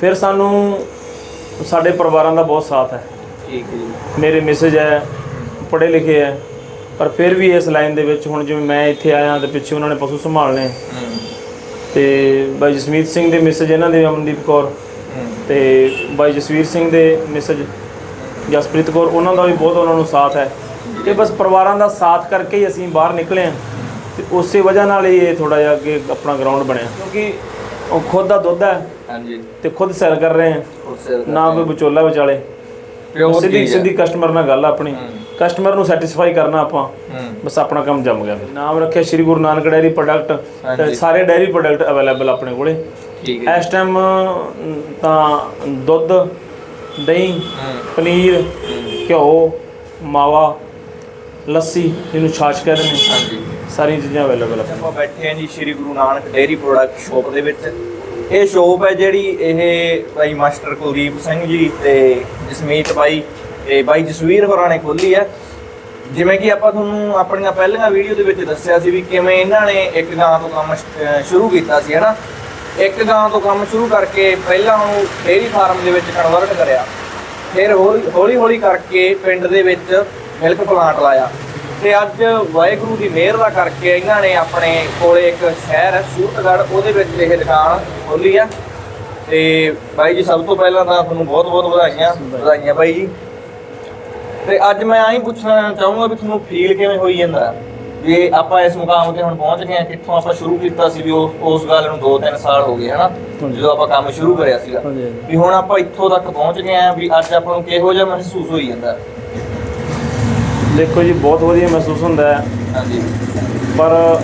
ਫਿਰ ਸਾਨੂੰ ਸਾਡੇ ਪਰਿਵਾਰਾਂ ਦਾ ਬਹੁਤ ਸਾਥ ਹੈ। ਠੀਕ ਹੈ ਜੀ। ਮੇਰੇ ਮੈਸੇਜ ਹੈ ਪੜ੍ਹੇ ਲਿਖੇ ਹੈ ਪਰ ਫਿਰ ਵੀ ਇਸ ਲਾਈਨ ਦੇ ਵਿੱਚ ਹੁਣ ਜਿਵੇਂ ਮੈਂ ਇੱਥੇ ਆਇਆ ਤੇ ਪਿੱਛੇ ਉਹਨਾਂ ਨੇ ਪਸ਼ੂ ਸੰਭਾਲਣੇ। ਹੂੰ। ਤੇ ਬਾਈ ਜਸਮੀਤ ਸਿੰਘ ਦੇ ਮੈਸੇਜ ਇਹਨਾਂ ਦੇ ਅਮਨਦੀਪ ਕੌਰ ਤੇ ਬਾਈ ਜਸਵੀਰ ਸਿੰਘ ਦੇ ਮੈਸੇਜ ਜਸਪ੍ਰੀਤ ਕੌਰ ਉਹਨਾਂ ਦਾ ਵੀ ਬਹੁਤ ਉਹਨਾਂ ਨੂੰ ਸਾਥ ਹੈ। ਇਹ ਬਸ ਪਰਿਵਾਰਾਂ ਦਾ ਸਾਥ ਕਰਕੇ ਹੀ ਅਸੀਂ ਬਾਹਰ ਨਿਕਲੇ ਹਾਂ। ਤੇ ਉਸੇ ਵਜ੍ਹਾ ਨਾਲ ਹੀ ਇਹ ਥੋੜਾ ਜਿਹਾ ਅੱਗੇ ਆਪਣਾ ਗਰਾਊਂਡ ਬਣਿਆ। ਕਿਉਂਕਿ ਉਹ ਖੁਦ ਦਾ ਦੁੱਧ ਹੈ। ਹਾਂਜੀ। ਤੇ ਖੁਦ ਸੈਲ ਕਰ ਰਹੇ ਉਸੇ ਨਾ ਕੋਈ ਵਿਚੋਲਾ ਵਿਚਾਲੇ। ਪਿਓਰ ਸਿੱਧੀ ਸਿੱਧੀ ਕਸਟਮਰ ਨਾਲ ਗੱਲ ਆ ਆਪਣੀ। ਕਸਟਮਰ ਨੂੰ ਸੈਟੀਸਫਾਈ ਕਰਨਾ ਆਪਾਂ। ਬਸ ਆਪਣਾ ਕੰਮ ਜੰਮ ਗਿਆ ਨਾਮ ਰੱਖਿਆ ਸ਼੍ਰੀ ਗੁਰੂ ਨਾਨਕ ਡੈਰੀ ਪ੍ਰੋਡਕਟ। ਸਾਰੇ ਡੈਰੀ ਪ੍ਰੋਡਕਟ ਅਵੇਲੇਬਲ ਆਪਣੇ ਕੋਲੇ। ਠੀਕ ਹੈ ਇਸ ਟਾਈਮ ਤਾਂ ਦੁੱਧ ਦਹੀਂ ਪਨੀਰ ਘਿਓ ਮਾਵਾ ਲੱਸੀ ਜਿਹਨੂੰ ਛਾਛ ਕਹਿੰਦੇ ਨੇ। ਹਾਂਜੀ। ਸਾਰੀਆਂ ਚੀਜ਼ਾਂ ਅਵੇਲੇਬਲ ਆ। ਆਪਾਂ ਬੈਠੇ ਹਾਂ ਜੀ Shri Guru Nanak dairy product shop ਦੇ ਵਿੱਚ। ਇਹ ਸ਼ੋਪ ਹੈ ਜਿਹੜੀ ਇਹ ਭਾਈ ਮਾਸਟਰ ਕੁਲਦੀਪ ਸਿੰਘ ਜੀ ਤੇ ਜਸਮੀਤ ਬਾਈ ਤੇ ਬਾਈ ਜਸਵੀਰ ਹੋਰਾਂ ਨੇ ਖੋਲੀ ਹੈ। ਜਿਵੇਂ ਕਿ ਆਪਾਂ ਤੁਹਾਨੂੰ ਆਪਣੀਆਂ ਪਹਿਲੀਆਂ ਵੀਡੀਓ ਦੇ ਵਿੱਚ ਦੱਸਿਆ ਸੀ ਵੀ ਕਿਵੇਂ ਇਹਨਾਂ ਨੇ ਇੱਕ ਗਾਂ ਤੋਂ ਕੰਮ ਸ਼ੁਰੂ ਕੀਤਾ ਸੀ, ਹਨਾ? ਇੱਕ ਗਾਂ ਤੋਂ ਕੰਮ ਸ਼ੁਰੂ ਕਰਕੇ ਪਹਿਲਾਂ ਉਹਨੂੰ ਡੇਅਰੀ ਫਾਰਮ ਦੇ ਵਿੱਚ ਕਨਵਰਟ ਕਰਿਆ। ਫਿਰ ਹੌਲੀ ਹੌਲੀ ਕਰਕੇ ਪਿੰਡ ਦੇ ਵਿੱਚ ਮਿਲਕ ਪਲਾਂਟ ਲਾਇਆ। ਤੇ ਅੱਜ ਵਾਹਿਗੁਰੂ ਦੀ ਮਿਹਰ ਦਾ ਕਰਕੇ ਇਹਨਾਂ ਨੇ ਆਪਣੇ ਕੋਲੇ ਇੱਕ ਸ਼ਹਿਰ ਹੈ ਸੂਰਤਗੜ੍ਹ ਉਹਦੇ ਵਿੱਚ ਇਹ ਦੁਕਾਨ ਖੋਲੀ ਆ। ਤੇ ਬਾਈ ਜੀ ਸਭ ਤੋਂ ਪਹਿਲਾਂ ਤਾਂ ਤੁਹਾਨੂੰ ਬਹੁਤ ਬਹੁਤ ਵਧਾਈਆਂ ਵਧਾਈਆਂ ਬਾਈ ਜੀ। ਤੇ ਅੱਜ ਮੈਂ ਆਹੀ ਪੁੱਛਣਾ ਚਾਹੂੰਗਾ ਵੀ ਤੁਹਾਨੂੰ ਫੀਲ ਕਿਵੇਂ ਹੋਈ ਜਾਂਦਾ? ਵੀ ਆਪਾਂ ਇਸ ਮੁਕਾਮ ਤੇ ਹੁਣ ਪਹੁੰਚ ਗਏ ਹਾਂ ਕਿੱਥੋਂ ਆਪਾਂ ਸ਼ੁਰੂ ਕੀਤਾ ਸੀ ਵੀ ਉਸ ਗੱਲ ਨੂੰ 2-3 ਸਾਲ ਹੋ ਗਏ ਹਨਾ? ਜਦੋਂ ਆਪਾਂ ਕੰਮ ਸ਼ੁਰੂ ਕਰਿਆ ਸੀਗਾ। ਵੀ ਹੁਣ ਆਪਾਂ ਇੱਥੋਂ ਤੱਕ ਪਹੁੰਚ ਗਏ ਆ ਵੀ ਅੱਜ ਆਪਾਂ ਨੂੰ ਕਿਹੋ ਜਿਹਾ ਮਹਿਸੂਸ ਹੋਈ ਜਾਂਦਾ? ਦੇਖੋ ਜੀ ਬਹੁਤ ਵਧੀਆ ਮਹਿਸੂਸ ਹੁੰਦਾ ਹੈ। ਹਾਂਜੀ। ਪਰ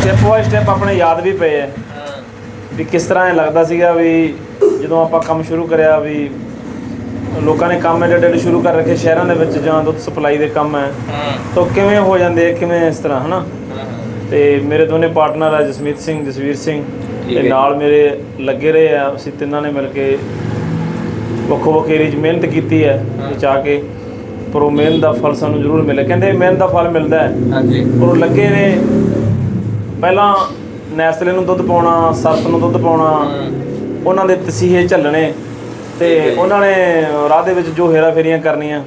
ਸਟੈਪ ਬਾਈ ਸਟੈਪ ਆਪਣੇ ਯਾਦ ਵੀ ਪਏ ਹੈ। ਵੀ ਕਿਸ ਤਰ੍ਹਾਂ ਇਹ ਲੱਗਦਾ ਸੀਗਾ ਵੀ ਜਦੋਂ ਆਪਾਂ ਕੰਮ ਸ਼ੁਰੂ ਕਰਿਆ ਵੀ ਲੋਕਾਂ ਨੇ ਕੰਮ ਐਡੇ ਐਡੇ ਸ਼ੁਰੂ ਕਰ ਰੱਖੇ ਸ਼ਹਿਰਾਂ ਦੇ ਵਿੱਚ ਜਾਂ ਦੁੱਧ ਸਪਲਾਈ ਦੇ ਕੰਮ ਹੈ। ਤਾਂ ਕਿਵੇਂ ਹੋ ਜਾਂਦੇ ਆ, ਕਿਵੇਂ ਇਸ ਤਰ੍ਹਾਂ ਹਨਾ? ਤੇ ਮੇਰੇ ਦੋਨੇ ਪਾਰਟਨਰ ਆ ਜਸਮੀਤ ਸਿੰਘ ਜਸਵੀਰ ਸਿੰਘ। ਤੇ। ਨਾਲ ਮੇਰੇ ਲੱਗੇ ਰਹੇ ਆ ਅਸੀਂ ਤਿੰਨਾਂ ਨੇ ਮਿਲ ਕੇ ਵੱਖੋ ਵੱਖ ਏਰੀਏ 'ਚ ਮਿਹਨਤ ਕੀਤੀ ਹੈ ਆ ਕੇ। ਪਰ ਉਹ ਮਿਹਨਤ ਦਾ ਫਲ ਸਾਨੂੰ ਜ਼ਰੂਰ ਮਿਲੇ ਕਹਿੰਦੇ ਮਿਹਨਤ ਦਾ ਫਲ ਮਿਲਦਾ ਹੈ। ਹਾਂਜੀ। ਪਰ ਉਹ ਲੱਗੇ ਨੇ। ਪਹਿਲਾਂ ਨੈਸਲੇ ਨੂੰ ਦੁੱਧ ਪਾਉਣਾ ਸਰਫ ਨੂੰ ਦੁੱਧ ਪਾਉਣਾ ਉਹਨਾਂ ਦੇ ਤਸੀਹੇ ਝੱਲਣੇ ਤੇ। ਉਹਨਾਂ ਨੇ ਰਾਹ ਦੇ ਵਿੱਚ ਜੋ ਹੇਰਾ ਫੇਰੀਆਂ ਕਰਨੀਆਂ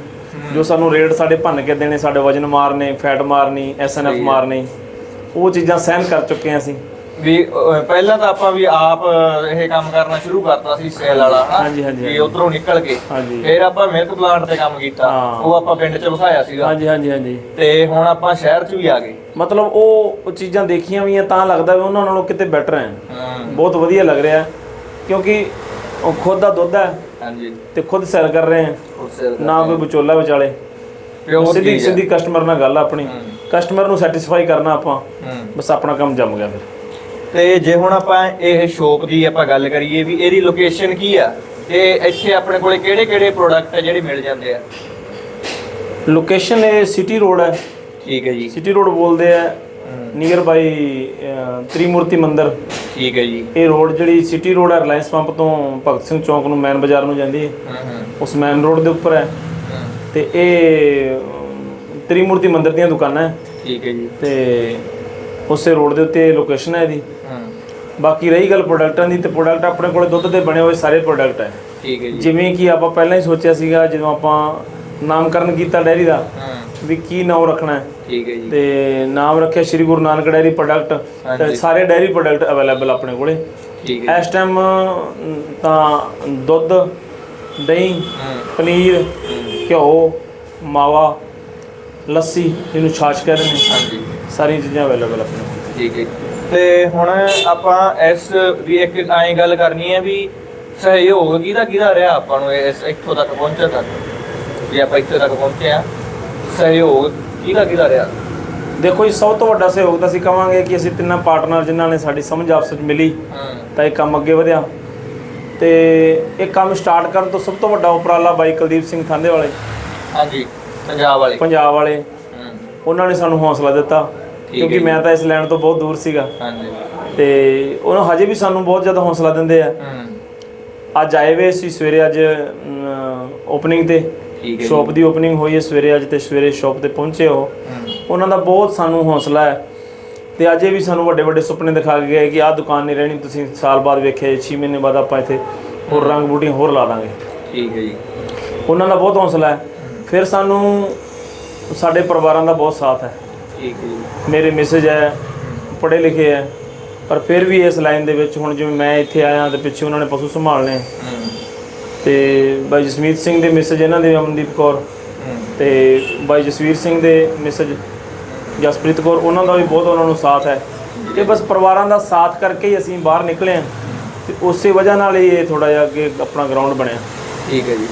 ਜੋ ਸਾਨੂੰ ਰੇਟ ਸਾਡੇ ਭੰਨ ਕੇ ਦੇਣੇ ਸਾਡੇ ਵਜਨ ਮਾਰਨੇ ਫੈਟ ਮਾਰਨੀ ਐਸਐਨਐਫ। ਮਾਰਨੀ ਉਹ ਚੀਜ਼ਾਂ ਸਹਿਨ ਕਰ ਚੁੱਕੇ ਹਾਂ ਅਸੀਂ। ਵੀ ਅਹ, ਪਹਿਲਾਂ ਤਾਂ ਆਪਾਂ ਵੀ ਆਪ ਇਹ ਕੰਮ ਕਰਨਾ ਸ਼ੁਰੂ ਕਰਤਾ ਸੀ ਸੇਲ ਵਾਲਾ ਹਨਾ? ਹਾਂਜੀ, ਹਾਂਜੀ, ਵੀ ਹਾਂਜੀ। ਉਧਰੋਂ ਨਿਕਲ ਕੇ। ਹਾਂਜੀ। ਫਿਰ ਆਪਾਂ ਮਿਲਕ ਪਲਾਂਟ ਤੇ ਕੰਮ ਕੀਤਾ। ਹਾਂ। ਉਹ ਆਪਾਂ ਪਿੰਡ 'ਚ ਵਿਖਾਇਆ ਸੀਗਾ। ਹਾਂਜੀ ਹਾਂਜੀ ਹਾਂਜੀ। ਤੇ ਹੁਣ ਆਪਾਂ ਸ਼ਹਿਰ 'ਚ ਵੀ ਆ ਗਏ। ਮਤਲਬ ਉਹ ਉਹ ਚੀਜ਼ਾਂ ਦੇਖੀਆਂ ਵੀ ਆ ਤਾਂ ਲੱਗਦਾ ਵੀ ਉਹਨਾਂ ਨਾਲੋਂ ਕਿਤੇ ਬੈਟਰ ਹੈ। ਬਹੁਤ ਵਧੀਆ ਲੱਗ ਰਿਹਾ। ਕਿਉਂਕਿ ਉਹ ਖੁਦ ਦਾ ਦੁੱਧ ਹੈ ਹਾਂਜੀ। ਤੇ ਖੁਦ ਸੈਲ ਕਰ ਰਹੇ ਹਾਂ ਉਸੇ ਨਾ ਕੋਈ ਵਿਚੋਲਾ ਵਿਚਾਲੇ। ਪਿਓਰ ਸਿੱਧੀ ਸਿੱਧੀ ਕਸਟਮਰ ਨਾਲ ਗੱਲ ਆ ਆਪਣੀ। ਕਸਟਮਰ ਨੂੰ ਸੈਟੀਸਫਾਈ ਕਰਨਾ ਆਪਾਂ। ਹੂੰ। ਬਸ ਆਪਣਾ ਕੰਮ ਜੰਮ ਗਿਆ ਫਿਰ। ਤੇ ਜੇ ਹੁਣ ਆਪਾਂ ਇਹ ਸ਼ੋਪ ਦੀ ਆਪਾਂ ਗੱਲ ਕਰੀਏ ਵੀ ਇਹਦੀ ਲੋਕੇਸ਼ਨ ਕੀ ਆ ਤੇ ਇੱਥੇ ਆਪਣੇ ਕੋਲੇ ਕਿਹੜੇ ਕਿਹੜੇ ਪ੍ਰੋਡਕਟ ਆ ਜਿਹੜੇ ਮਿਲ ਜਾਂਦੇ ਆ? ਲੋਕੇਸ਼ਨ ਇਹ ਸਿਟੀ ਰੋਡ ਹੈ। ਠੀਕ ਹੈ ਜੀ। ਸਿਟੀ ਰੋਡ ਬੋਲਦੇ ਆ। ਨੀਅਰ ਬਾਈ ਤ੍ਰਿਮੂਰਤੀ ਮੰਦਿਰ। ਠੀਕ ਹੈ ਜੀ। ਇਹ ਰੋਡ ਜਿਹੜੀ ਸਿਟੀ ਰੋਡ ਹੈ ਰਿਲਾਇੰਸ ਪੰਪ ਤੋਂ ਭਗਤ ਸਿੰਘ ਚੌਂਕ ਨੂੰ ਮੈਨ ਬਾਜ਼ਾਰ ਨੂੰ ਜਾਂਦੀ ਹੈ। ਉਸ ਮੈਨ ਰੋਡ ਦੇ ਉੱਪਰ ਹੈ। ਤੇ ਇਹ ਤ੍ਰਿਮੂਰਤੀ ਮੰਦਿਰ ਦੀਆਂ ਦੁਕਾਨਾਂ ਹੈ। ਠੀਕ ਹੈ ਜੀ। ਤੇ ਉਸੇ ਰੋਡ ਦੇ ਉੱਤੇ ਲੋਕੇਸ਼ਨ ਹੈ ਇਹਦੀ। ਬਾਕੀ ਰਹੀ ਗੱਲ ਪ੍ਰੋਡਕਟਾਂ ਦੀ ਤੇ ਪ੍ਰੋਡਕਟ ਆਪਣੇ ਕੋਲੇ ਦੁੱਧ ਦੇ ਬਣੇ ਹੋਏ ਸਾਰੇ ਪ੍ਰੋਡਕਟ ਹੈ ਠੀਕ ਹੈ ਜੀ। ਜਿਵੇਂ ਕਿ ਆਪਾਂ ਪਹਿਲਾਂ ਹੀ ਸੋਚਿਆ ਸੀਗਾ ਜਦੋਂ ਆਪਾਂ ਨਾਮਕਰਨ ਕੀਤਾ ਡੈਰੀ ਦਾ ਹੂੰ। ਵੀ ਕੀ ਨਾਮ ਰੱਖਣਾ ਹੈ। ਠੀਕ ਹੈ ਜੀ। ਤੇ ਨਾਮ ਰੱਖਿਆ ਸ਼੍ਰੀ ਗੁਰੂ ਨਾਨਕ ਡੈਰੀ ਪ੍ਰੋਡਕਟ। ਸਾਰੇ ਡੈਰੀ ਪ੍ਰੋਡਕਟ ਅਵੇਲੇਬਲ ਆਪਣੇ ਕੋਲੇ। ਠੀਕ ਹੈ ਇਸ ਟਾਈਮ ਤਾਂ ਦੁੱਧ ਦਹੀਂ ਪਨੀਰ ਘਿਓ ਮਾਵਾ ਲੱਸੀ ਜਿਹਨੂੰ ਛਾਛ ਕਹਿੰਦੇ ਨੇ ਹਾਂਜੀ। ਸਾਰੀਆਂ ਚੀਜ਼ਾਂ ਅਵੇਲੇਬਲ ਆਪਣੇ ਕੋਲ। ਠੀਕ ਹੈ ਤੇ ਹੁਣ ਆਪਾਂ ਇਸ ਵੀ ਇੱਕ ਐਂ ਗੱਲ ਕਰਨੀ ਹੈ ਵੀ ਸਹਿਯੋਗ ਕਿਹਦਾ ਕਿਹਦਾ ਰਿਹਾ ਆਪਾਂ ਨੂੰ ਇਸ ਇੱਥੋਂ ਤੱਕ ਪਹੁੰਚਣ ਤੱਕ? ਵੀ ਆਪਾਂ ਇੱਥੇ ਤੱਕ ਪਹੁੰਚੇ ਆ ਸਹਿਯੋਗ ਕਿਹਦਾ ਕਿਹਦਾ ਰਿਹਾ? ਦੇਖੋ ਜੀ ਸਭ ਤੋਂ ਵੱਡਾ ਸਹਿਯੋਗ ਤਾਂ ਅਸੀਂ ਕਵਾਂਗੇ ਕਿ ਅਸੀਂ ਤਿੰਨਾਂ ਪਾਰਟਨਰ ਜਿਨ੍ਹਾਂ ਨੇ ਸਾਡੀ ਸਮਝ ਆਪਸ ਵਿੱਚ ਮਿਲੀ ਤਾਂ ਇਹ ਕੰਮ ਅੱਗੇ ਵਧਿਆ। ਤੇ ਇਹ ਕੰਮ ਸਟਾਰਟ ਕਰਨ ਤੋਂ ਸਭ ਤੋਂ ਵੱਡਾ ਉਪਰਾਲਾ ਬਾਈ ਕੁਲਦੀਪ ਸਿੰਘ ਥਾਂਦੇ ਵਾਲੇ ਹਾਂਜੀ ਪੰਜਾਬ ਵਾਲੇ। ਪੰਜਾਬ ਵਾਲੇ। ਉਹਨਾਂ ਨੇ ਸਾਨੂੰ ਹੌਸਲਾ ਦਿੱਤਾ। ਕਿਉਂਕਿ। ਮੈਂ ਤਾਂ ਇਸ ਲੈਣ ਤੋਂ ਬਹੁਤ ਦੂਰ ਸੀਗਾ। ਹਾਂਜੀ। ਤੇ ਉਹਨਾਂ ਹਜੇ ਵੀ ਸਾਨੂੰ ਬਹੁਤ ਜ਼ਿਆਦਾ ਹੌਸਲਾ ਦਿੰਦੇ ਆ। ਹੂੰ। ਅੱਜ ਆਏ ਵੇ ਸੀ ਸਵੇਰੇ ਅੱਜ ਓਪਨਿੰਗ ਤੇ। ਸ਼ਾਪ ਦੀ ਓਪਨਿੰਗ ਹੋਈ ਹੈ ਸਵੇਰੇ ਅੱਜ ਤੇ ਸਵੇਰੇ ਸ਼ਾਪ ਤੇ ਪਹੁੰਚੇ ਹੋ ਹੂੰ। ਉਹਨਾਂ ਦਾ ਬਹੁਤ ਸਾਨੂੰ ਹੌਸਲਾ ਹੈ। ਤੇ ਅਜੇ ਵੀ ਸਾਨੂੰ ਵੱਡੇ ਵੱਡੇ ਸੁਪਨੇ ਦਿਖਾ ਕੇ ਗਏ ਕਿ ਆਹ ਦੁਕਾਨ ਨਹੀਂ ਰਹਿਣੀ ਤੁਸੀਂ ਸਾਲ ਬਾਅਦ ਵੇਖਿਆ 6 ਮਹੀਨੇ ਬਾਅਦ ਆਪਾਂ ਇੱਥੇ ਹੋਰ ਰੰਗ ਬੂਟੀਆਂ ਹੋਰ ਲਾ ਦਾਂਗੇ। ਠੀਕ ਹੈ ਜੀ। ਉਹਨਾਂ ਦਾ ਬਹੁਤ ਹੌਸਲਾ ਹੈ। ਫਿਰ ਸਾਨੂੰ ਸਾਡੇ ਪਰਿਵਾਰਾਂ ਦਾ ਬਹੁਤ ਸਾਥ ਹੈ। ਠੀਕ ਹੈ ਜੀ। ਮੇਰੇ ਮੈਸੇਜ ਹੈ ਪੜ੍ਹੇ ਲਿਖੇ ਹੈ ਪਰ ਫਿਰ ਵੀ ਇਸ ਲਾਈਨ ਦੇ ਵਿੱਚ ਹੁਣ ਜਿਵੇਂ ਮੈਂ ਇੱਥੇ ਆਇਆ ਤੇ ਪਿੱਛੇ ਉਹਨਾਂ ਨੇ ਪਸ਼ੂ ਸੰਭਾਲਣੇ। ਹੂੰ। ਤੇ ਬਾਈ ਜਸਮੀਤ ਸਿੰਘ ਦੇ ਮੈਸੇਜ ਇਹਨਾਂ ਦੇ ਅਮਨਦੀਪ ਕੌਰ। ਹੂੰ। ਤੇ ਬਾਈ ਜਸਵੀਰ ਸਿੰਘ ਦੇ ਮੈਸੇਜ ਜਸਪ੍ਰੀਤ ਕੌਰ ਉਹਨਾਂ ਦਾ ਵੀ ਬਹੁਤ ਉਹਨਾਂ ਨੂੰ ਸਾਥ ਹੈ। ਤੇ ਬਸ ਪਰਿਵਾਰਾਂ ਦਾ ਸਾਥ ਕਰਕੇ ਹੀ ਅਸੀਂ ਬਾਹਰ ਨਿਕਲੇ ਹਾਂ। ਤੇ ਉਸੇ ਵਜ੍ਹਾ ਨਾਲ ਹੀ ਇਹ ਥੋੜਾ ਜਿਹਾ ਅੱਗੇ ਆਪਣਾ ਗਰਾਊਂਡ ਬਣਿਆ। ਠੀਕ ਹੈ ਜੀ।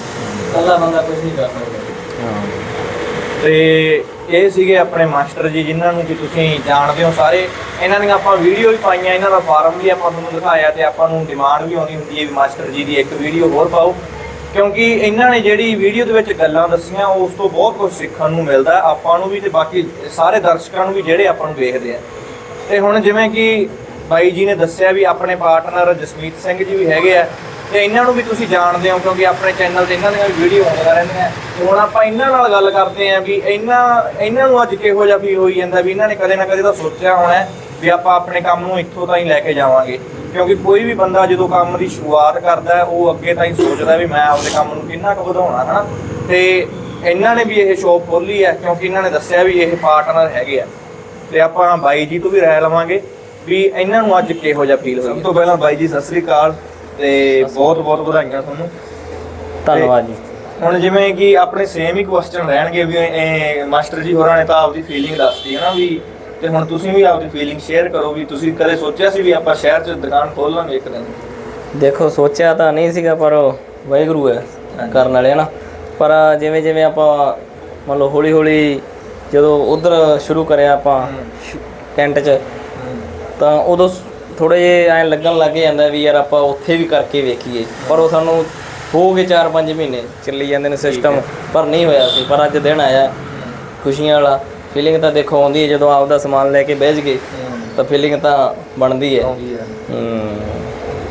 ਕੱਲਾ ਬੰਦਾ ਕੁਝ ਨਹੀਂ ਕਰ ਸਕਦਾ। ਤੇ ਇਹ ਸੀਗੇ ਆਪਣੇ ਮਾਸਟਰ ਜੀ, ਜਿਨ੍ਹਾਂ ਨੂੰ ਕਿ ਤੁਸੀਂ ਜਾਣਦੇ ਹੋ ਸਾਰੇ। ਇਹਨਾਂ ਦੀਆਂ ਆਪਾਂ ਵੀਡੀਓ ਵੀ ਪਾਈਆਂ, ਇਹਨਾਂ ਦਾ ਫਾਰਮ ਵੀ ਆਪਾਂ ਤੁਹਾਨੂੰ ਦਿਖਾਇਆ ਤੇ ਆਪਾਂ ਨੂੰ ਡਿਮਾਂਡ ਵੀ ਆਉਂਦੀ ਹੁੰਦੀ ਹੈ ਵੀ ਮਾਸਟਰ ਜੀ ਦੀ ਇੱਕ ਵੀਡੀਓ ਹੋਰ ਪਾਓ। ਕਿਉਂਕਿ ਇਹਨਾਂ ਨੇ ਜਿਹੜੀ ਵੀਡੀਓ ਦੇ ਵਿੱਚ ਗੱਲਾਂ ਦੱਸੀਆਂ, ਉਸ ਤੋਂ ਬਹੁਤ ਕੁਝ ਸਿੱਖਣ ਨੂੰ ਮਿਲਦਾ ਆਪਾਂ ਨੂੰ ਵੀ ਤੇ ਬਾਕੀ ਸਾਰੇ ਦਰਸ਼ਕਾਂ ਨੂੰ ਵੀ ਜਿਹੜੇ ਆਪਾਂ ਨੂੰ ਵੇਖਦੇ ਆ। ਤੇ ਹੁਣ ਜਿਵੇਂ ਕਿ ਬਾਈ ਜੀ ਨੇ ਦੱਸਿਆ ਵੀ ਆਪਣੇ ਪਾਰਟਨਰ ਜਸਮੀਤ ਸਿੰਘ ਜੀ ਵੀ ਹੈਗੇ ਆ। ਤੇ ਇਹਨਾਂ ਨੂੰ ਵੀ ਤੁਸੀਂ ਜਾਣਦੇ ਹੋ ਕਿਉਂਕਿ ਆਪਣੇ ਚੈਨਲ ਤੇ ਇਹਨਾਂ ਦੀਆਂ ਵੀ ਵੀਡੀਓ ਆਉਂਦੀਆਂ ਰਹਿੰਦੀਆਂ। ਤੇ ਹੁਣ ਆਪਾਂ ਇਹਨਾਂ ਨਾਲ ਗੱਲ ਕਰਦੇ ਆਂ ਵੀ ਇਹਨਾਂ ਇਹਨਾਂ ਨੂੰ ਅੱਜ ਕਿਹੋ ਜਿਹਾ ਫੀਲ ਹੋਈ ਜਾਂਦਾ ਵੀ ਇਹਨਾਂ ਨੇ ਕਦੇ ਨਾ ਕਦੇ ਤਾਂ ਸੋਚਿਆ ਹੋਣਾ ਵੀ ਆਪਾਂ ਆਪਣੇ ਕੰਮ ਨੂੰ ਇੱਥੋਂ ਤਾਈਂ ਲੈ ਕੇ ਜਾਵਾਂਗੇ। ਕਿਉਂਕਿ ਕੋਈ ਵੀ ਬੰਦਾ ਜਦੋਂ ਕੰਮ ਦੀ ਸ਼ੁਰੂਆਤ ਕਰਦਾ ਹੈ ਉਹ ਅੱਗੇ ਤਾਈਂ ਸੋਚਦਾ ਵੀ ਮੈਂ ਆਪਣੇ ਕੰਮ ਨੂੰ ਕਿੰਨਾ ਕੁ ਵਧਾਉਣਾ ਹਨਾ? ਤੇ ਇਹਨਾਂ ਨੇ ਵੀ ਇਹ ਸ਼ੋਪ ਖੋਲੀ ਹੈ ਕਿਉਂਕਿ ਇਹਨਾਂ ਨੇ ਦੱਸਿਆ ਵੀ ਇਹ ਪਾਰਟਨਰ ਹੈਗੇ ਆ। ਤੇ ਆਪਾਂ ਬਾਈ ਜੀ ਤੋਂ ਵੀ ਰਾਏ ਲਵਾਂਗੇ ਵੀ ਇਹਨਾਂ ਨੂੰ ਅੱਜ ਕਿਹੋ ਜਿਹਾ ਫੀਲ ਹੋਇਆ ਸਭ ਤੋਂ ਪਹਿਲਾਂ ਬਾਈ ਜੀ ਸਤਿ ਸ੍ਰੀ ਅਕਾਲ। ਤੇ ਬਹੁਤ ਬਹੁਤ ਵਧਾਈਆਂ ਤੁਹਾਨੂੰ। ਧੰਨਵਾਦ ਜੀ। ਹੁਣ ਜਿਵੇਂ ਕਿ ਆਪਣੇ ਸੇਮ ਹੀ ਕੁਐਸਚਨ ਰਹਿਣਗੇ ਵੀ ਇਹ ਮਾਸਟਰ ਜੀ ਹੋਰਾਂ ਨੇ ਤਾਂ ਆਪਦੀ ਫੀਲਿੰਗ ਦੱਸਤੀ ਹੈ ਨਾ ਵੀ ਤੇ ਹੁਣ ਤੁਸੀਂ ਵੀ ਆਪਦੀ ਫੀਲਿੰਗ ਸ਼ੇਅਰ ਕਰੋ ਵੀ ਤੁਸੀਂ ਕਦੇ ਸੋਚਿਆ ਸੀ ਵੀ ਆਪਾਂ ਸ਼ਹਿਰ 'ਚ ਦੁਕਾਨ ਖੋਲ ਲਾਂਗੇ ਇੱਕ ਦਿਨ? ਦੇਖੋ ਸੋਚਿਆ ਤਾਂ ਨਹੀਂ ਸੀਗਾ ਪਰ ਵਾਹਿਗੁਰੂ ਹੈ ਕਰਨ ਵਾਲੇ ਨਾ ਪਰ ਜਿਵੇਂ ਜਿਵੇਂ ਆਪਾਂ ਮੰਨ ਲਓ ਹੌਲੀ ਹੌਲੀ ਜਦੋਂ ਉਧਰ ਸ਼ੁਰੂ ਕਰਿਆ ਆਪਾਂ ਕੈਂਟ 'ਚ ਤਾਂ ਉਦੋਂ ਥੋੜੇ ਜਿਹਾ ਐਂ ਲੱਗਣ ਲੱਗ ਜਾਂਦਾ ਵੀ ਯਾਰ ਆਪਾਂ ਉੱਥੇ ਵੀ ਕਰਕੇ ਵੇਖੀਏ। ਪਰ ਉਹ ਸਾਨੂੰ ਹੋ ਗਏ 4-5 ਮਹੀਨੇ ਚੱਲੀ ਜਾਂਦੇ ਨੇ ਸਿਸਟਮ ਪਰ ਨਹੀਂ ਹੋਇਆ ਸੀ ਪਰ ਅੱਜ ਦਿਨ ਆਇਆ। ਖੁਸ਼ੀਆਂ ਵਾਲਾ। ਫੀਲਿੰਗ ਤਾਂ ਦੇਖੋ ਆਉਂਦੀ ਹੈ ਜਦੋਂ ਆਪਦਾ ਸਮਾਨ ਲੈ ਕੇ ਬਹਿਜ ਗਏ ਤਾਂ ਫੀਲਿੰਗ ਤਾਂ ਬਣਦੀ ਹੈ।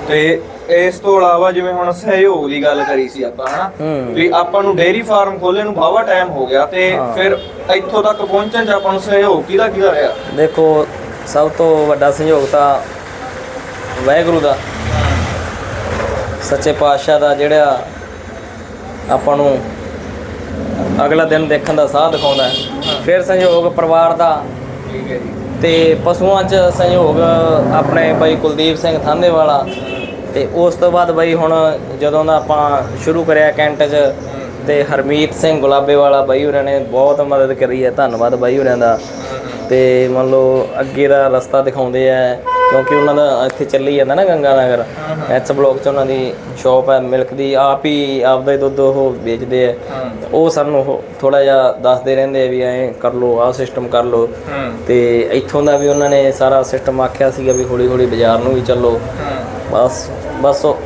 ਤੇ ਇਸ ਤੋਂ ਇਲਾਵਾ ਜਿਵੇਂ ਹੁਣ ਸਹਿਯੋਗ ਦੀ ਗੱਲ ਕਰੀ ਸੀ ਆਪਾਂ ਹਨਾ? ਹੂੰ। ਵੀ ਆਪਾਂ ਨੂੰ ਡੇਅਰੀ ਫਾਰਮ ਖੋਲ੍ਹੇ ਨੂੰ ਬਾਵਾ ਟਾਈਮ ਹੋ ਗਿਆ ਤੇ ਫਿਰ ਇੱਥੋਂ ਤੱਕ ਪਹੁੰਚਣ 'ਚ ਆਪਾਂ ਨੂੰ ਸਹਿਯੋਗ ਕਿਹਦਾ ਕਿਹਦਾ ਰਿਹਾ? ਦੇਖੋ ਸਭ ਤੋਂ ਵੱਡਾ ਸੰਯੋਗ ਤਾਂ ਵਾਹਿਗੁਰੂ ਦਾ, ਸੱਚੇ ਪਾਤਸ਼ਾਹ ਦਾ ਜਿਹੜਾ ਆਪਾਂ ਨੂੰ ਅਗਲਾ ਦਿਨ ਦੇਖਣ ਦਾ ਸਾਹ ਦਿਖਾਉਂਦਾ ਹੈ। ਫਿਰ ਸੰਯੋਗ ਪਰਿਵਾਰ ਦਾ ਠੀਕ ਹੈ ਜੀ ਤੇ ਪਸ਼ੂਆਂ 'ਚ ਸੰਯੋਗ ਆਪਣੇ ਬਾਈ ਕੁਲਦੀਪ ਸਿੰਘ ਥਾਂਦੇ ਵਾਲਾ ਤੇ ਉਸ ਤੋਂ ਬਾਅਦ ਬਾਈ ਹੁਣ ਜਦੋਂ ਦਾ ਆਪਾਂ ਸ਼ੁਰੂ ਕਰਿਆ ਕੈਂਟ 'ਚ ਤੇ ਹਰਮੀਤ ਸਿੰਘ ਗੁਲਾਬੇ ਵਾਲਾ ਬਾਈ ਹੋਰਾਂ ਨੇ ਬਹੁਤ ਮਦਦ ਕਰੀ ਹੈ। ਧੰਨਵਾਦ ਬਾਈ ਹੋਰਾਂ ਦਾ ਤੇ ਮੰਨ ਲਓ ਅੱਗੇ ਦਾ ਰਸਤਾ ਦਿਖਾਉਂਦੇ ਆ ਕਿਉਂਕਿ ਉਹਨਾਂ ਦਾ ਇੱਥੇ ਚੱਲੀ ਜਾਂਦਾ ਨਾ ਗੰਗਾ ਨਗਰ। ਐਚ ਬਲੋਕ 'ਚ ਉਹਨਾਂ ਦੀ ਸ਼ਾਪ ਹੈ ਮਿਲਕ ਦੀ। ਆਪ ਹੀ ਆਪਦਾ ਹੀ ਦੁੱਧ ਉਹ ਵੇਚਦੇ ਆ। ਉਹ ਸਾਨੂੰ ਥੋੜਾ ਜਿਹਾ ਦੱਸਦੇ ਰਹਿੰਦੇ ਆ ਵੀ ਐਂ ਕਰ ਲਓ ਆਹ ਸਿਸਟਮ ਕਰ ਹੂੰ। ਤੇ ਇੱਥੋਂ ਦਾ ਵੀ ਉਹਨਾਂ ਨੇ ਸਾਰਾ ਸਿਸਟਮ ਆਖਿਆ ਸੀਗਾ ਵੀ ਹੌਲੀ ਹੌਲੀ ਬਾਜ਼ਾਰ ਨੂੰ ਵੀ ਚੱਲੋ। ਬਸ ਬਸ ਉਹ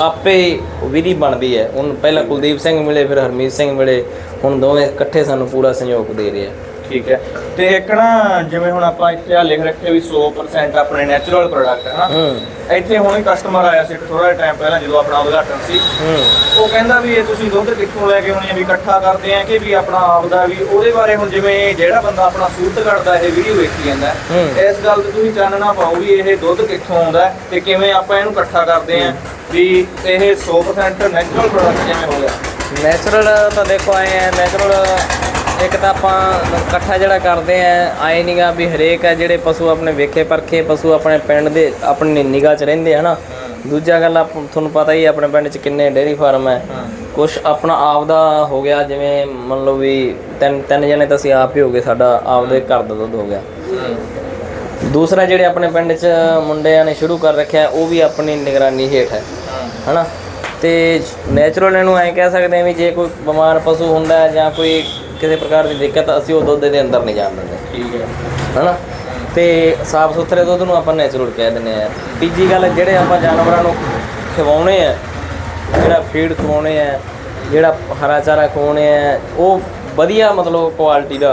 ਆਪੇ ਵਿਧੀ ਬਣਦੀ ਹੈ। ਹੁਣ ਪਹਿਲਾਂ ਕੁਲਦੀਪ ਸਿੰਘ ਮਿਲੇ ਫਿਰ ਹਰਮੀਤ ਸਿੰਘ ਮਿਲੇ। ਹੁਣ ਦੋਵੇਂ ਇਕੱਠੇ ਸਾਨੂੰ ਪੂਰਾ ਸਹਿਯੋਗ ਦੇ ਰਹੇ ਆ। ਠੀਕ ਹੈ। ਤੇ ਇੱਕ ਨਾ ਜਿਵੇਂ ਹੁਣ ਆਪਾਂ ਇੱਥੇ ਆ ਲਿਖ ਰੱਖਿਆ ਵੀ 100% ਆਪਣੇ ਨੈਚੁਰਲ ਪ੍ਰੋਡਕਟ ਹੈ ਨਾ ਹੂੰ। ਇੱਥੇ ਹੁਣ ਕਸਟਮਰ ਆਇਆ ਸੀ ਥੋੜਾ ਜਿਹਾ ਟਾਈਮ ਪਹਿਲਾਂ ਜਦੋਂ ਆਪਣਾ ਉਦਘਾਟਨ ਸੀ। ਹੂੰ। ਉਹ ਕਹਿੰਦਾ ਵੀ ਇਹ ਤੁਸੀਂ ਦੁੱਧ ਕਿੱਥੋਂ ਲੈ ਕੇ ਆਉਣੇ ਆ ਵੀ ਇਕੱਠਾ ਕਰਦੇ ਆ ਕਿ ਵੀ ਆਪਣਾ ਆਪਦਾ ਵੀ ਉਹਦੇ ਬਾਰੇ ਹੁਣ ਜਿਵੇਂ ਜਿਹੜਾ ਬੰਦਾ ਆਪਣਾ ਸੂਰਤ ਕਰਦਾ ਇਹ ਵੀਡੀਓ ਵੇਖੀ ਜਾਂਦਾ। ਇਸ ਗੱਲ ਤੇ ਤੁਸੀਂ ਚਾਨਣਾ ਪਾਓ ਵੀ ਇਹ ਦੁੱਧ ਕਿੱਥੋਂ ਆਉਂਦਾ ਤੇ ਕਿਵੇਂ ਆਪਾਂ ਇਹਨੂੰ ਇਕੱਠਾ ਕਰਦੇ ਆ ਵੀ ਇਹ 100% ਨੈਚੁਰਲ ਪ੍ਰੋਡਕਟ ਜਿਵੇਂ ਹੋ ਗਿਆ। ਨੈਚੁਰਲ ਤਾਂ ਦੇਖੋ ਆਏ ਆ ਨੈਚੁਰਲ ਇੱਕ ਤਾਂ ਆਪਾਂ ਇਕੱਠਾ ਜਿਹੜਾ ਕਰਦੇ ਆ ਆਏ ਨਹੀਂਗਾ ਵੀ ਹਰੇਕ ਹੈ ਜਿਹੜੇ ਪਸ਼ੂ ਆਪਣੇ ਵੇਖੇ ਪਰਖੇ ਪਸ਼ੂ ਆਪਣੇ ਪਿੰਡ ਦੇ ਆਪਣੀ ਨਿਗਾਹ 'ਚ ਰਹਿੰਦੇ ਹਨਾ ਦੂਜਾ ਗੱਲ ਆਪ ਤੁਹਾਨੂੰ ਪਤਾ ਹੀ ਆਪਣੇ ਪਿੰਡ 'ਚ ਕਿੰਨੇ ਡੇਅਰੀ ਫਾਰਮ ਹੈ। ਕੁਛ ਆਪਣਾ ਆਪ ਦਾ ਹੋ ਗਿਆ ਜਿਵੇਂ ਮੰਨ ਲਓ ਵੀ ਤਿੰਨ ਤਿੰਨ ਜਣੇ ਤਾਂ ਅਸੀਂ ਆਪ ਹੀ ਹੋ ਗਏ ਸਾਡਾ ਆਪਦੇ ਘਰ ਦਾ ਦੁੱਧ ਹੋ ਗਿਆ। ਦੂਸਰਾ ਜਿਹੜੇ ਆਪਣੇ ਪਿੰਡ 'ਚ ਮੁੰਡਿਆਂ ਨੇ ਸ਼ੁਰੂ ਕਰ ਰੱਖਿਆ ਉਹ ਵੀ ਆਪਣੀ ਨਿਗਰਾਨੀ ਹੇਠ ਹੈ। ਹਨਾ? ਤੇ ਨੈਚੁਰਲ ਇਹਨੂੰ ਐਂ ਕਹਿ ਸਕਦੇ ਹਾਂ ਵੀ ਜੇ ਕੋਈ ਬਿਮਾਰ ਪਸ਼ੂ ਹੁੰਦਾ ਜਾਂ ਕੋਈ ਕਿਸੇ ਪ੍ਰਕਾਰ ਦੀ ਦਿੱਕਤ ਅਸੀਂ ਉਹ ਦੁੱਧ ਦੇ ਅੰਦਰ ਨਹੀਂ ਜਾਣ ਦਿੰਦੇ। ਠੀਕ ਹੈ। ਹਨਾ? ਤੇ ਸਾਫ਼ ਸੁਥਰੇ ਦੁੱਧ ਨੂੰ ਆਪਾਂ ਨੈਚੁਰਲ ਕਹਿ ਦਿੰਦੇ ਆ ਤੀਜੀ ਗੱਲ ਜਿਹੜੇ ਆਪਾਂ ਜਾਨਵਰਾਂ ਨੂੰ ਖਵਾਉਣੇ ਆ ਜਿਹੜਾ ਫੀਡ ਖਵਾਉਣੇ ਆ ਜਿਹੜਾ ਹਰਾ ਚਾਰਾ ਖਵਾਉਣੇ ਆ ਉਹ ਵਧੀਆ ਮਤਲਬ ਕੁਆਲਿਟੀ ਦਾ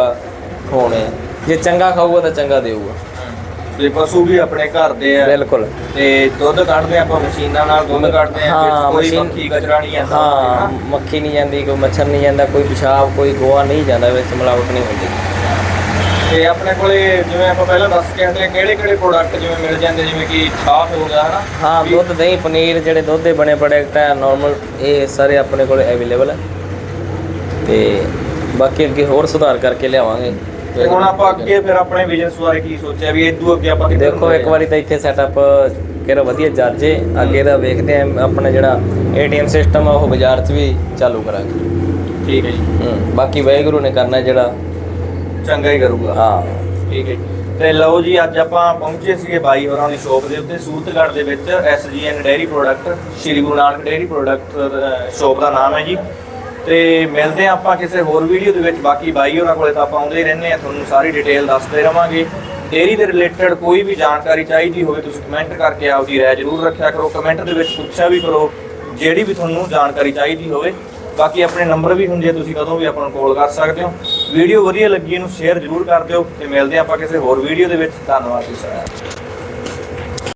ਖਵਾਉਣੇ ਆ। ਜੇ ਚੰਗਾ ਖਾਊਗਾ ਤਾਂ ਚੰਗਾ ਦੇਊਗਾ। ਤੇ ਪਸ਼ੂ ਵੀ ਆਪਣੇ ਘਰ ਦੇ ਆ। ਬਿਲਕੁਲ। ਤੇ ਦੁੱਧ ਕੱਢਦੇ ਆਪਾਂ ਮਸ਼ੀਨਾਂ ਨਾਲ ਦੁੱਧ ਕੱਢਦੇ ਆ ਹਾਂ, ਕੋਈ ਮਸ਼ੀਨ- ਮੱਖੀ ਕਚਰਾ ਨਹੀਂ ਆਉਂਦਾ ਹਾਂ ਮੱਖੀ ਨਹੀਂ ਜਾਂਦੀ ਕੋਈ ਮੱਛਰ ਨਹੀਂ ਜਾਂਦਾ ਕੋਈ ਪਿਸ਼ਾਬ ਕੋਈ ਗੋਹਾ ਨਹੀਂ ਜਾਂਦਾ ਵਿੱਚ ਮਿਲਾਵਟ ਨਹੀਂ ਹੁੰਦੀ। ਤੇ ਆਪਣੇ ਕੋਲੇ ਜਿਵੇਂ ਆਪਾਂ ਪਹਿਲਾਂ ਦੱਸ ਕੇ ਹਟੇ ਕਿਹੜੇ ਕਿਹੜੇ ਪ੍ਰੋਡਕਟ ਜਿਵੇਂ ਮਿਲ ਜਾਂਦੇ ਜਿਵੇਂ ਕਿ ਛਾਪ ਹੋ ਗਿਆ ਹਨਾ? ਹਾਂ ਦੁੱਧ ਦਹੀਂ ਪਨੀਰ ਜਿਹੜੇ ਦੁੱਧ ਦੇ ਬਣੇ ਪ੍ਰੋਡਕਟ ਹੈ ਨਾਰਮਲ ਇਹ ਸਾਰੇ ਆਪਣੇ ਕੋਲ ਅਵੇਲੇਬਲ ਹੈ ਤੇ ਬਾਕੀ ਅੱਗੇ ਹੋਰ ਸੁਧਾਰ ਕਰਕੇ ਲਿਆਵਾਂਗੇ। ਤੇ ਹੁਣ ਆਪਾਂ ਅੱਗੇ ਫਿਰ ਆਪਣੇ ਬਿਜ਼ਨਸ ਬਾਰੇ ਕੀ ਸੋਚਿਆ ਵੀ ਇਦੋਂ ਅੱਗੇ ਆਪਾਂ ਨੂੰ ਦੇਖੋ ਇੱਕ ਵਾਰੀ ਤਾਂ ਇੱਥੇ ਸੈਟਅਪ ਕਿਹੜਾ ਵਧੀਆ ਜਾਜੇ ਅੱਗੇ ਦਾ ਵੇਖਦੇ ਆਂ ਆਪਣਾ ਜਿਹੜਾ ਏਟੀਐਮ ਸਿਸਟਮ ਆ ਉਹ ਬਾਜ਼ਾਰ 'ਚ ਵੀ ਚਾਲੂ ਕਰਾਂਗੇ। ਠੀਕ ਹੈ ਜੀ। ਹੂੰ ਬਾਕੀ ਵਾਹਿਗੁਰੂ ਨੇ ਕਰਨਾ ਜਿਹੜਾ ਚੰਗਾ ਹੀ ਕਰੂਗਾ। ਹਾਂ। ਠੀਕ ਹੈ ਜੀ। ਤੇ ਲਓ ਜੀ ਅੱਜ ਆਪਾਂ ਪਹੁੰਚੇ ਸੀਗੇ ਬਾਈ ਹੋਰਾਂ ਦੀ ਸ਼ੋਪ ਦੇ ਉੱਤੇ ਸੂਰਤਗੜ੍ਹ ਦੇ ਵਿੱਚ SGN dairy product Shri Guru Nanak dairy product shop ਦਾ ਨਾਮ ਹੈ ਜੀ। ਤੇ ਮਿਲਦੇ ਹਾਂ ਆਪਾਂ ਕਿਸੇ ਹੋਰ ਵੀਡੀਓ ਦੇ ਵਿੱਚ। ਬਾਕੀ ਬਾਈ ਹੋਰਾਂ ਕੋਲੇ ਤਾਂ ਆਪਾਂ ਆਉਂਦੇ ਹੀ ਰਹਿੰਦੇ ਆ ਤੁਹਾਨੂੰ ਸਾਰੀ ਡਿਟੇਲ ਦੱਸਦੇ ਰਵਾਂਗੇ। ਡੇਅਰੀ ਦੇ ਰਿਲੇਟਡ ਕੋਈ ਵੀ ਜਾਣਕਾਰੀ ਚਾਹੀਦੀ ਹੋਵੇ, ਤੁਸੀਂ ਕਮੈਂਟ ਕਰਕੇ ਆਪਦੀ ਰਾਏ ਜ਼ਰੂਰ ਰੱਖਿਆ ਕਰੋ। ਕਮੈਂਟ ਦੇ ਵਿੱਚ ਪੁੱਛਿਆ ਵੀ ਕਰੋ, ਜਿਹੜੀ ਵੀ ਤੁਹਾਨੂੰ ਜਾਣਕਾਰੀ ਚਾਹੀਦੀ ਹੋਵੇ। ਬਾਕੀ ਆਪਣੇ ਨੰਬਰ ਵੀ ਹੁੰਦੇ ਆ, ਤੁਸੀਂ ਕਦੋਂ ਵੀ ਆਪਾਂ ਨੂੰ ਕਾਲ ਕਰ ਸਕਦੇ ਹੋ। ਵੀਡੀਓ ਵਧੀਆ ਲੱਗੀ, ਇਹਨੂੰ ਸ਼ੇਅਰ ਜ਼ਰੂਰ ਕਰ ਦਿਓ ਤੇ ਮਿਲਦੇ ਹਾਂ ਆਪਾਂ ਕਿਸੇ ਹੋਰ ਵੀਡੀਓ ਦੇ ਵਿੱਚ। ਧੰਨਵਾਦ ਜੀ ਸਾਰਿਆਂ ਦਾ।